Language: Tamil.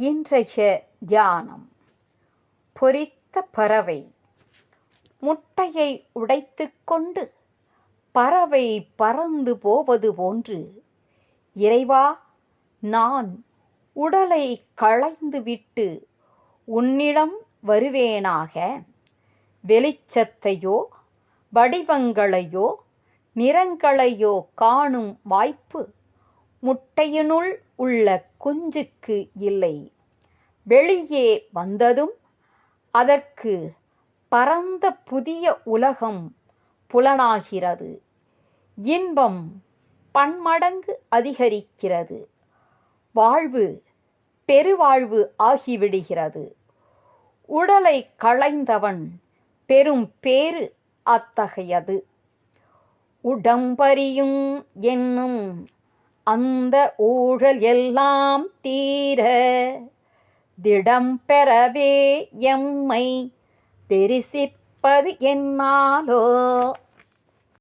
இன்றைய தியானம். பொறித்த பறவை. முட்டையை உடைத்துக்கொண்டு பறவை பறந்து போவது போன்று இறைவா நான் உடலை களைந்துவிட்டு உன்னிடம் வருவேனாக. வெளிச்சத்தையோ வடிவங்களையோ நிறங்களையோ காணும் வாய்ப்பு முட்டையினுள் உள்ள குஞ்சுக்கு இல்லை. வெளியே வந்ததும் அதற்கு பரந்த புதிய உலகம் புலனாகிறது. இன்பம் பன்மடங்கு அதிகரிக்கிறது. வாழ்வு பெருவாழ்வு ஆகிவிடுகிறது. உடலை களைந்தவன் பெரும் பேறு அத்தகையது. உடம்பறியும் என்னும் அந்த ஊழல் எல்லாம் தீர திடம் பெறவே எம்மை தெரிசிப்பது என்னாலோ